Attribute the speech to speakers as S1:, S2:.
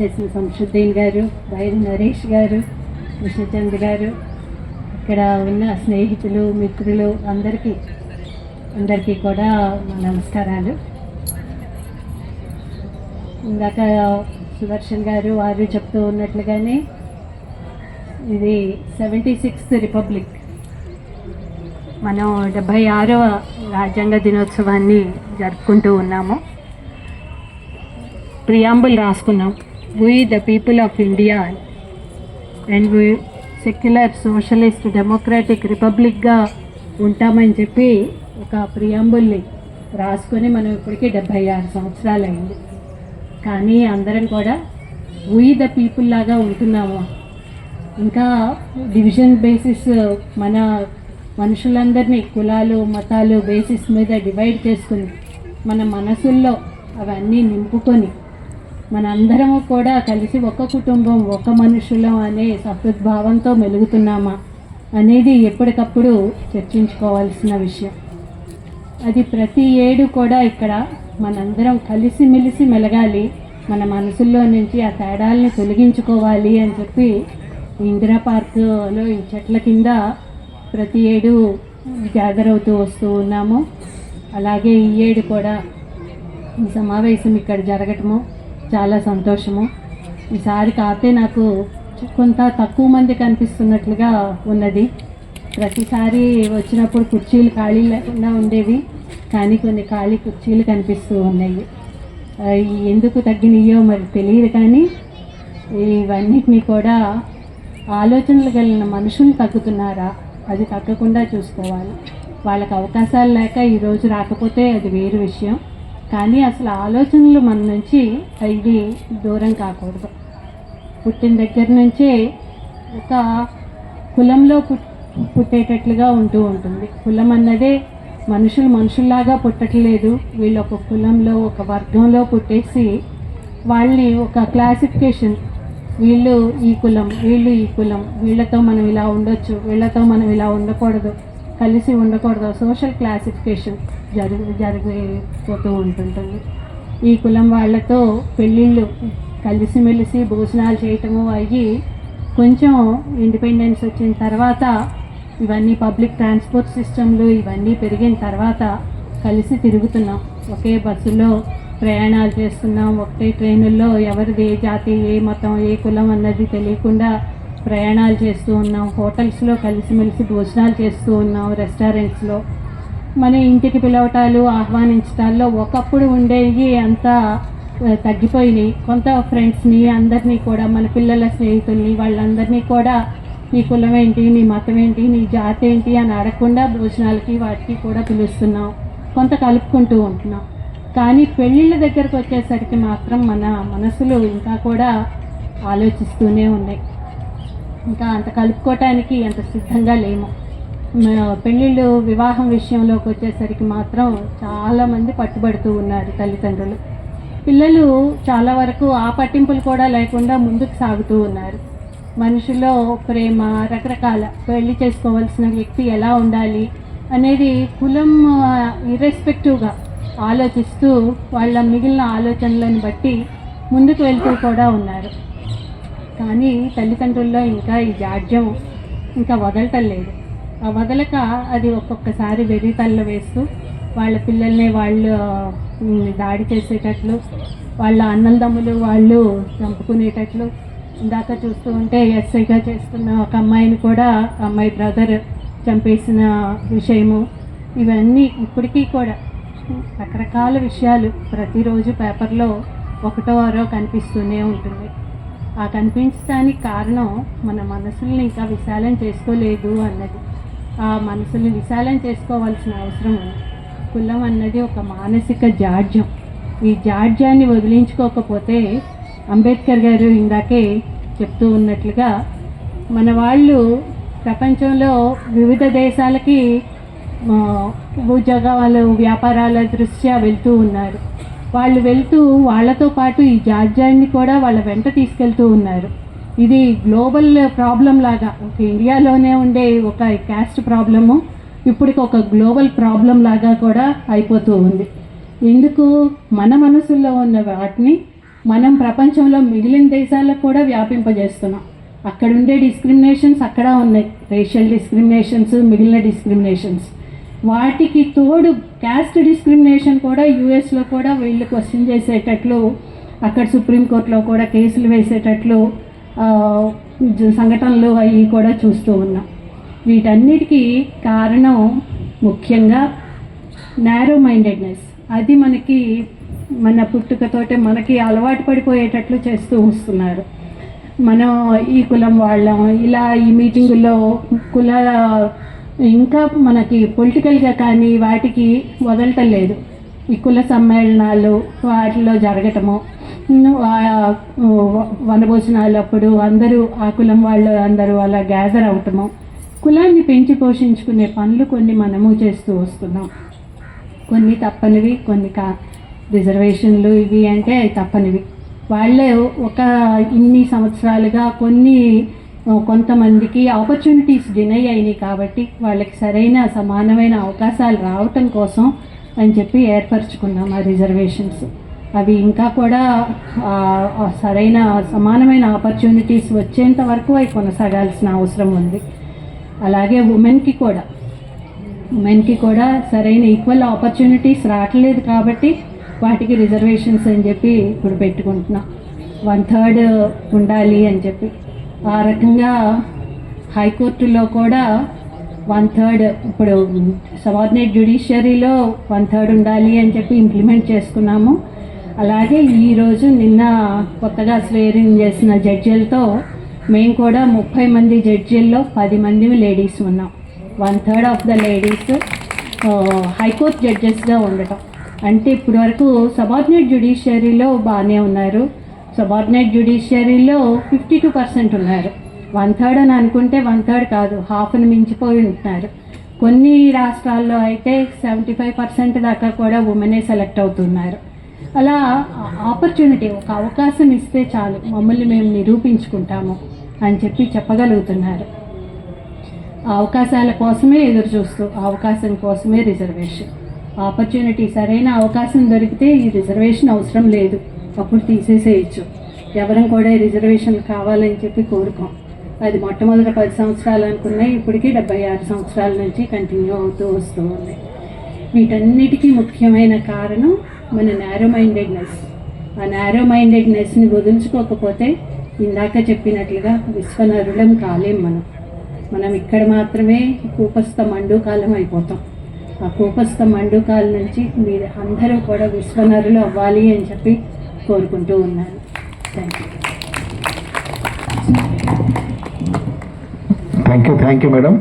S1: చేసిన సంషుద్దీన్ గారు బైరి నరేష్ గారు కృష్ణచంద్ గారు ఇక్కడ ఉన్న స్నేహితులు మిత్రులు అందరికీ అందరికీ కూడా మా నమస్కారాలు. ఇందాక సుదర్శన్ గారు వారు చెప్తూ ఉన్నట్లుగానే ఇది సెవెంటీ సిక్స్త్ రిపబ్లిక్. మనం డెబ్భై ఆరవ రాజ్యాంగ దినోత్సవాన్ని జరుపుకుంటూ ఉన్నాము. ప్రియాంబుల్ రాసుకున్నాం. We the people of India and we secular socialist democratic రిపబ్లిక్గా ఉంటామని చెప్పి ఒక ప్రియాంబుల్ని రాసుకొని మనం ఇప్పటికీ డెబ్భై ఆరు సంవత్సరాలు అయింది. కానీ అందరం కూడా వీ ద పీపుల్ లాగా ఉంటున్నాము. ఇంకా డివిజన్ బేసిస్ మన మనుషులందరినీ కులాలు మతాలు బేసిస్ మీద డివైడ్ చేసుకుని మన మనసుల్లో అవన్నీ నింపుకొని మనందరము కూడా కలిసి ఒక కుటుంబం ఒక మనుషులం అనే సహృద్భావంతో మెలుగుతున్నామా అనేది ఎప్పటికప్పుడు చర్చించుకోవాల్సిన విషయం. అది ప్రతి ఏడు కూడా ఇక్కడ మనందరం కలిసిమెలిసి మెలగాలి మన మనసుల్లో నుంచి ఆ తేడాల్ని తొలగించుకోవాలి అని చెప్పి ఇందిరా పార్కులో ఈ చెట్ల కింద ప్రతి ఏడు గ్యాదర్ అవుతూ వస్తూ ఉన్నాము. అలాగే ఈ ఏడు కూడా ఈ సమావేశం ఇక్కడ జరగటము. చాలా సంతోషము. ఈసారి కాతే నాకు కొంత తక్కువ మంది కనిపిస్తున్నట్లుగా ఉన్నది. ప్రతిసారి వచ్చినప్పుడు కుర్చీలు ఖాళీ లేకుండా ఉండేవి కానీ కొన్ని ఖాళీ కుర్చీలు కనిపిస్తూ ఉన్నాయి. ఎందుకు తగ్గినాయో మరి తెలియదు కానీ ఇవన్నిటినీ కూడా ఆలోచనలు కలిగిన మనుషులు తగ్గుతున్నారా? అది తగ్గకుండా చూసుకోవాలి. వాళ్ళకి అవకాశాలు లేక ఈరోజు రాకపోతే అది వేరు విషయం. కానీ అసలు ఆలోచనలు మన నుంచి ఇది దూరం కాకూడదు. పుట్టిన దగ్గర నుంచే ఒక కులంలో పుట్ పుట్టేటట్లుగా ఉంటూ ఉంటుంది. కులం అన్నదే మనుషులు మనుషుల్లాగా పుట్టట్లేదు. వీళ్ళు ఒక కులంలో ఒక వర్గంలో పుట్టేసి వాళ్ళని ఒక క్లాసిఫికేషన్ వీళ్ళు ఈ కులం వీళ్ళు ఈ కులం వీళ్ళతో మనం ఇలా ఉండొచ్చు వీళ్ళతో మనం ఇలా ఉండకూడదు కలిసి ఉండకూడదు. సోషల్ క్లాసిఫికేషన్ జరుగు జరిగిపోతూ ఉంటుంటుంది. ఈ కులం వాళ్ళతో పెళ్ళిళ్ళు కలిసిమెలిసి భోజనాలు చేయటము అయ్యి కొంచెం ఇండిపెండెన్స్ వచ్చిన తర్వాత ఇవన్నీ పబ్లిక్ ట్రాన్స్పోర్ట్ సిస్టంలు ఇవన్నీ పెరిగిన తర్వాత కలిసి తిరుగుతున్నాం. ఒకే బస్సులో ప్రయాణాలు చేస్తున్నాం. ఒకటే ట్రైనుల్లో ఎవరిది ఏ జాతి ఏ మతం ఏ కులం అన్నది తెలియకుండా ప్రయాణాలు చేస్తూ ఉన్నాం హోటల్స్లో కలిసిమెలిసి భోజనాలు చేస్తూ ఉన్నాం రెస్టారెంట్స్లో. మన ఇంటికి పిలవటాలు ఆహ్వానించటాల్లో ఒకప్పుడు ఉండేవి అంతా తగ్గిపోయినాయి. కొంత ఫ్రెండ్స్ని అందరినీ కూడా మన పిల్లల స్నేహితుల్ని వాళ్ళందరినీ కూడా నీ కులం ఏంటి? నీ మతం ఏంటి? నీ జాతి ఏంటి? అని అడగకుండా భోజనాలకి వాటికి కూడా పిలుస్తున్నాం. కొంత కలుపుకుంటూ ఉంటున్నాం. కానీ పెళ్ళిళ్ళ దగ్గరకు వచ్చేసరికి మాత్రం మన మనసులు ఇంకా కూడా ఆలోచిస్తూనే ఉన్నాయి. ఇంకా అంత కలుపుకోవటానికి అంత సిద్ధంగా లేము. పెళ్ళిళ్ళు వివాహం విషయంలోకి వచ్చేసరికి మాత్రం చాలామంది పట్టుబడుతూ ఉన్నారు తల్లిదండ్రులు. పిల్లలు చాలా వరకు ఆ పట్టింపులు కూడా లేకుండా ముందుకు సాగుతూ ఉన్నారు. మనుషుల్లో ప్రేమ రకరకాల పెళ్ళి చేసుకోవాల్సిన వ్యక్తి ఎలా ఉండాలి అనేది కులం ఇర్రెస్పెక్టివ్గా ఆలోచిస్తూ వాళ్ళ మిగిలిన ఆలోచనలను బట్టి ముందుకు వెళ్తూ కూడా ఉన్నారు. కానీ తల్లిదండ్రుల్లో ఇంకా ఈ జాడ్యం ఇంకా వదలటం లేదు ఆ వదలక అది ఒక్కొక్కసారి వెర్రితల్ల వేస్తూ వాళ్ళ పిల్లల్ని వాళ్ళు దాడి చేసేటట్లు వాళ్ళ అన్నలదమ్ములు వాళ్ళు చంపుకునేటట్లు ఇందాక చూస్తూ ఉంటే ఎస్ఐగా చేస్తున్న ఒక అమ్మాయిని కూడా అమ్మాయి బ్రదర్ చంపేసిన విషయము ఇవన్నీ ఇప్పటికీ కూడా రకరకాల విషయాలు ప్రతిరోజు పేపర్లో ఒకటో వారో కనిపిస్తూనే ఉంటుంది. ఆ కనిపించడానికి కారణం మన మనసుల్ని ఇంకా విశాలం చేసుకోలేదు అన్నది. ఆ మనసుని విశాలం చేసుకోవాల్సిన అవసరం ఉంది. కులం అన్నది ఒక మానసిక జాడ్యం. ఈ జాడ్యాన్ని వదిలించుకోకపోతే అంబేద్కర్ గారు ఇందాకే చెప్తూ ఉన్నట్లుగా మన వాళ్ళు ప్రపంచంలో వివిధ దేశాలకి ఉద్యోగాలు వ్యాపారాల దృష్ట్యా వెళ్తూ ఉన్నారు. వాళ్ళు వెళ్తూ వాళ్ళతో పాటు ఈ జార్జాన్ని కూడా వాళ్ళ వెంట తీసుకెళ్తూ ఉన్నారు. ఇది గ్లోబల్ ప్రాబ్లం లాగా ఒక ఇండియాలోనే ఉండే ఒక క్యాస్ట్ ప్రాబ్లము ఇప్పటికి ఒక గ్లోబల్ ప్రాబ్లం లాగా కూడా అయిపోతూ ఉంది. ఎందుకు మన మనసుల్లో ఉన్న వాటిని మనం ప్రపంచంలో మిగిలిన దేశాలకు కూడా వ్యాపింపజేస్తున్నాం. అక్కడ ఉండే డిస్క్రిమినేషన్స్ అక్కడ ఉన్నాయి రేషియల్ డిస్క్రిమినేషన్స్ మిగిలిన డిస్క్రిమినేషన్స్. వాటికి తోడు క్యాస్ట్ డిస్క్రిమినేషన్ కూడా యూఎస్లో కూడా వీళ్ళు క్వశ్చన్ చేసేటట్లు అక్కడ సుప్రీంకోర్టులో కూడా కేసులు వేసేటట్లు సంఘటనలు అవి కూడా చూస్తూ ఉన్నాం. వీటన్నిటికీ కారణం ముఖ్యంగా నేరో మైండెడ్నెస్ అది మనకి మన పుట్టుకతోటే మనకి అలవాటు పడిపోయేటట్లు చేస్తూ వస్తున్నారు. మనం ఈ కులం వాళ్ళం ఇలా ఈ మీటింగుల్లో కుల ఇంకా మనకి పొలిటికల్గా కానీ వాటికి వదలటం లేదు ఈ కుల సమ్మేళనాలు వాటిలో జరగటము. వనభోజనాలు అప్పుడు అందరూ ఆ కులం వాళ్ళు అందరూ అలా గ్యాదర్ అవటము. కులాన్ని పెంచి పోషించుకునే పనులు కొన్ని మనము చేస్తూ వస్తున్నాం. కొన్ని తప్పనివి కొన్ని కా రిజర్వేషన్లు ఇవి అంటే తప్పనివి. వాళ్ళే ఒక ఇన్ని సంవత్సరాలుగా కొన్ని కొంతమందికి ఆపర్చునిటీస్ డినై అయినాయి కాబట్టి వాళ్ళకి సరైన సమానమైన అవకాశాలు రావటం కోసం అని చెప్పి ఏర్పరచుకున్నాం ఆ రిజర్వేషన్స్ అవి ఇంకా కూడా సరైన సమానమైన ఆపర్చునిటీస్ వచ్చేంత వరకు అవి కొనసాగాల్సిన అవసరం ఉంది. అలాగే ఉమెన్కి కూడా. ఉమెన్కి కూడా సరైన ఈక్వల్ ఆపర్చునిటీస్ రావట్లేదు కాబట్టి వాటికి రిజర్వేషన్స్ అని చెప్పి ఇప్పుడు పెట్టుకుంటున్నాం. వన్ థర్డ్ ఉండాలి అని చెప్పి. ఆ రకంగా హైకోర్టులో కూడా వన్ థర్డ్ ఇప్పుడు సబార్డినేట్ జ్యుడిషియరీలో వన్ థర్డ్ ఉండాలి అని చెప్పి ఇంప్లిమెంట్ చేసుకున్నాము. అలాగే ఈరోజు నిన్న కొత్తగా స్వేరింగ్ చేసిన జడ్జీలతో మేము కూడా ముప్పై మంది జడ్జీల్లో పది మంది లేడీస్ ఉన్నాం. One third of the ladies high court జడ్జెస్గా ఉండటం. అంటే ఇప్పటివరకు సబార్డినేట్ జ్యుడిషియరీలో బాగానే ఉన్నారు. సబార్డినేట్ జ్యుడిషియరీలో ఫిఫ్టీ టూ పర్సెంట్ ఉన్నారు. వన్ థర్డ్ అని అనుకుంటే వన్ థర్డ్ కాదు హాఫ్ని మించిపోయి ఉంటున్నారు. కొన్ని రాష్ట్రాల్లో అయితే సెవెంటీ ఫైవ్ పర్సెంట్ దాకా కూడా ఉమెనే సెలెక్ట్ అవుతున్నారు. అలా ఆపర్చునిటీ ఒక అవకాశం ఇస్తే చాలు మమ్మల్ని మేము నిరూపించుకుంటాము అని చెప్పి చెప్పగలుగుతున్నారు. అవకాశాల కోసమే ఎదురు చూస్తూ అవకాశం కోసమే రిజర్వేషన్. ఆపర్చునిటీ సరైన అవకాశం దొరికితే ఈ రిజర్వేషన్ అవసరం లేదు. అప్పుడు తీసేసేయచ్చు. ఎవరం కూడా రిజర్వేషన్ రిజర్వేషన్లు కావాలని చెప్పి కోరుకోం. అది మొట్టమొదటి పది సంవత్సరాలు అనుకున్నాయి ఇప్పటికీ డెబ్బై ఆరు సంవత్సరాల నుంచి కంటిన్యూ అవుతూ వస్తూ ఉంది. వీటన్నిటికీ ముఖ్యమైన కారణం మన నేరో మైండెడ్నెస్ ఆ నేరో మైండెడ్నెస్ని వదులుచుకోకపోతే ఇందాక చెప్పినట్లుగా విశ్వనరులం కాలేం మనం. మనం ఇక్కడ మాత్రమే కూపస్థ మండుకాలం అయిపోతాం. ఆ కూపస్థ మండుకాల నుంచి మీరు అందరూ కూడా విశ్వనరులు అవ్వాలి అని చెప్పి కోరుకుంటూ ఉన్నాను. Thank you
S2: thank you thank you madam